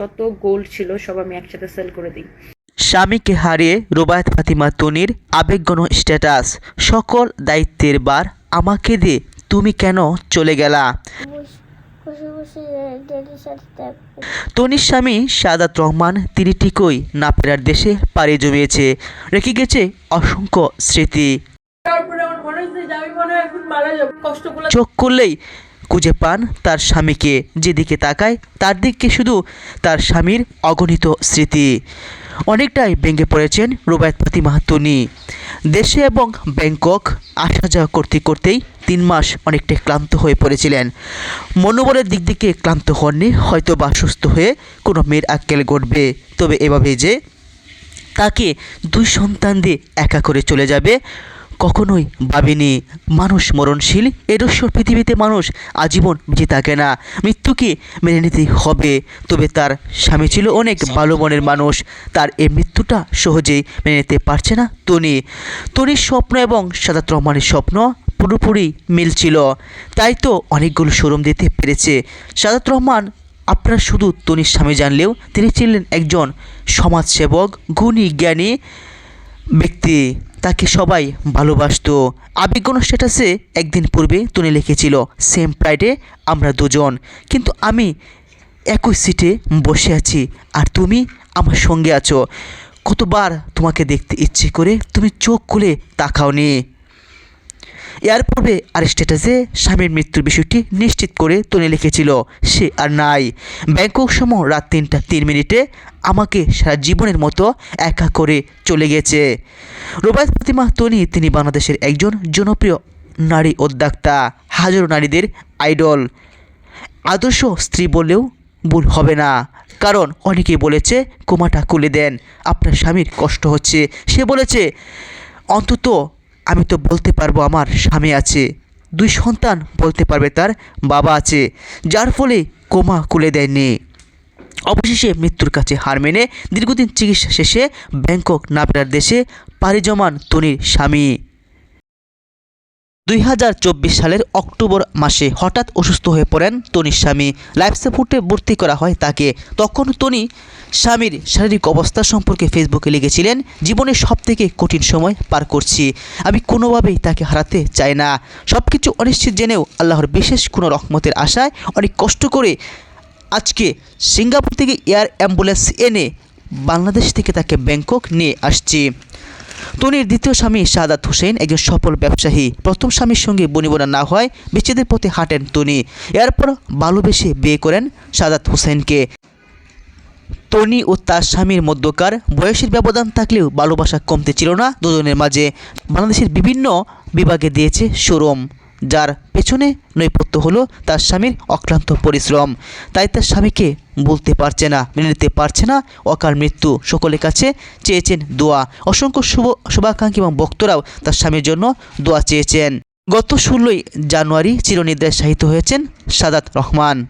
যত গোল্ড ছিল সব আমি একসাথে সেল করে দিই। স্বামীকে হারিয়ে রুবায়ত ফাতিমা তনির আবেগঘন স্ট্যাটাস সকল দায়িত্বের বার আমাকে দে তুমি কেন চলে গেলা? তনির স্বামী সাদাত রহমান তিনি ঠিকই না ফেরার দেশে পাড়ি জমিয়েছে রেখে গেছে অসংখ্য স্মৃতি। চোখ করলেই খুঁজে পান তার স্বামীকে। যেদিকে তাকায়, তার দিককে শুধু তার স্বামীর অগণিত স্মৃতি। অনেকটাই ভেঙে পড়েছেন রুবায়ত ফাতিমা তনি দেশে এবং ব্যাংকক আসা যাওয়া করতে করতেই তিন মাস অনেকটাই ক্লান্ত হয়ে পড়েছিলেন। মনোবলের দিক থেকে ক্লান্ত হননি হয়তো বা সুস্থ হয়ে কোনো মেয়ের আক্কেল ঘটবে তবে এভাবে যে তাকে দুই সন্তান দিয়ে একা করে চলে যাবে কখনোই ভাবেনি। মানুষ মরণশীল এরস্বর পৃথিবীতে মানুষ আজীবন বেঁচে থাকে না মৃত্যুকে মেনে নিতে হবে? তবে তার স্বামী ছিল অনেক ভালো মনের মানুষ। তার এই মৃত্যুটা সহজেই মেনে নিতে পারছে না তনি। তনির স্বপ্ন এবং সাদাত রহমানের স্বপ্ন পুরোপুরি মিলছিল। তাই তো অনেকগুলো শোরুম দিতে পেরেছে। সাদাত রহমান, আপনারা শুধু তনির স্বামী জানলেও তিনি ছিলেন একজন সমাজসেবক, গুণী, জ্ঞানী। ব্যক্তি তাকে সবাই ভালোবাসত। আবেগণ স্ট্যাটাসে একদিন পূর্বে তুনি লিখেছিল সেম প্রাইডে আমরা দুজন। কিন্তু আমি একই সিটে বসে আছি। আর তুমি আমার সঙ্গে আছো। কতবার তোমাকে দেখতে ইচ্ছে করে তুমি চোখ খুলে তাকাওনি। এর পূর্বে আর স্ট্যাটাসে স্বামীর মৃত্যুর বিষয়টি নিশ্চিত করে তনি লিখেছিল। সে আর নাই। ব্যাংকক সময় রাত তিনটা তিন মিনিটে আমাকে সারা জীবনের মতো একা করে চলে গেছে। রুবায়ত ফাতিমা তনি, তিনি বাংলাদেশের একজন জনপ্রিয় নারী উদ্যোক্তা, হাজারো নারীদের আইডল। আদর্শ স্ত্রী বললেও ভুল হবে না। কারণ অনেকেই বলেছে কোমাটা খুলে দেন, আপনার স্বামীর কষ্ট হচ্ছে। সে বলেছে, অন্তত আমি তো বলতে পারব আমার স্বামী আছে। দুই সন্তান বলতে পারবে তার বাবা আছে, যার ফলে কোমা কুলে দেয়নি। অবশেষে মৃত্যুর কাছে হার মেনে দীর্ঘদিন চিকিৎসা শেষে ব্যাংকক নাপড়ার দেশে পাড়ি জমান তনির স্বামী। দুই হাজার চব্বিশ সালের অক্টোবর মাসে হঠাৎ অসুস্থ হয়ে পড়েন তনির স্বামী। লাইফ সাপোর্টে ভর্তি করা হয় তাকে। তখন তনি স্বামীর শারীরিক অবস্থা সম্পর্কে ফেসবুকে লিখেছিলেন, জীবনের সবথেকে কঠিন সময় পার করছি। আমি কোনোভাবেই তাকে হারাতে চাই না। সব কিছু অনিশ্চিত জেনেও আল্লাহর বিশেষ কোনো রহমতের আশায় অনেক কষ্ট করে আজকে সিঙ্গাপুর থেকে এয়ার অ্যাম্বুলেন্স এনে বাংলাদেশ থেকে তাকে ব্যাংকক নিয়ে আসছি। তনির দ্বিতীয় স্বামী সাদাত হোসেন একজন সফল ব্যবসায়ী। প্রথম স্বামীর সঙ্গে বনিবনা না হয় বিচ্ছেদের পথে হাঁটেন তনি এরপর ভালোবেসে বিয়ে করেন সাদাত হোসেনকে। তনি ও তার স্বামীর মধ্যকার বয়সের ব্যবধান থাকলেও ভালোবাসা কমতে ছিল না দুজনের মাঝে। বাংলাদেশের বিভিন্ন বিভাগে দিয়েছে শোরুম। যার পেছনে নৈপথ্য হলো তার স্বামীর অক্লান্ত পরিশ্রম। তাই তার স্বামীকে বলতে পারছে না, মেনে নিতে পারছে না অকাল মৃত্যু। সকলের কাছে চেয়েছেন দোয়া। অসংখ্য শুভ, শুভাকাঙ্ক্ষী এবং বক্তরাও তার স্বামীর জন্য দোয়া চেয়েছেন। গত ষোলোই জানুয়ারি চিরনিদ্রায় সাহিত্য হয়েছেন সাদাত রহমান।